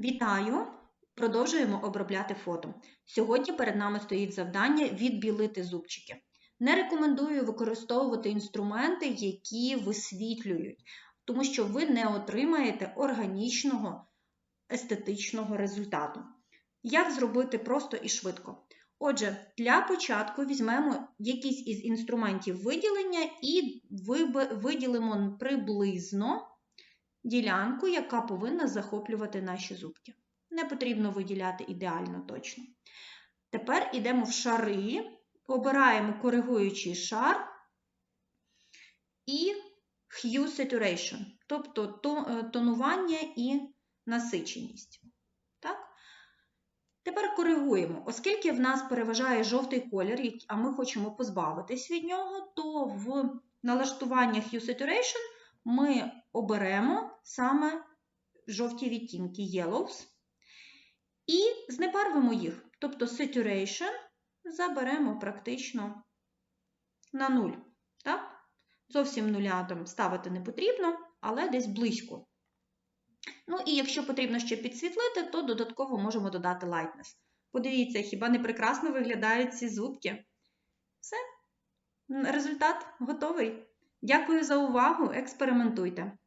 Вітаю! Продовжуємо обробляти фото. Сьогодні перед нами стоїть завдання відбілити зубчики. Не рекомендую використовувати інструменти, які висвітлюють, тому що ви не отримаєте органічного естетичного результату. Як зробити просто і швидко? Отже, для початку візьмемо якийсь із інструментів виділення і виділимо приблизно ділянку, яка повинна захоплювати наші зубки. Не потрібно виділяти ідеально точно. Тепер йдемо в шари, обираємо коригуючий шар і hue saturation, тобто е, тонування і насиченість. Так? Тепер коригуємо. Оскільки в нас переважає жовтий колір, а ми хочемо позбавитись від нього, то в налаштуваннях Hue Saturation ми оберемо саме жовті відтінки Yellows і знебарвимо їх. Тобто Saturation заберемо практично на нуль. Так? Зовсім нуля там ставити не потрібно, але десь близько. Ну і якщо потрібно ще підсвітлити, то додатково можемо додати lightness. Подивіться, хіба не прекрасно виглядають ці зубки? Все, результат готовий. Дякую за увагу, експериментуйте.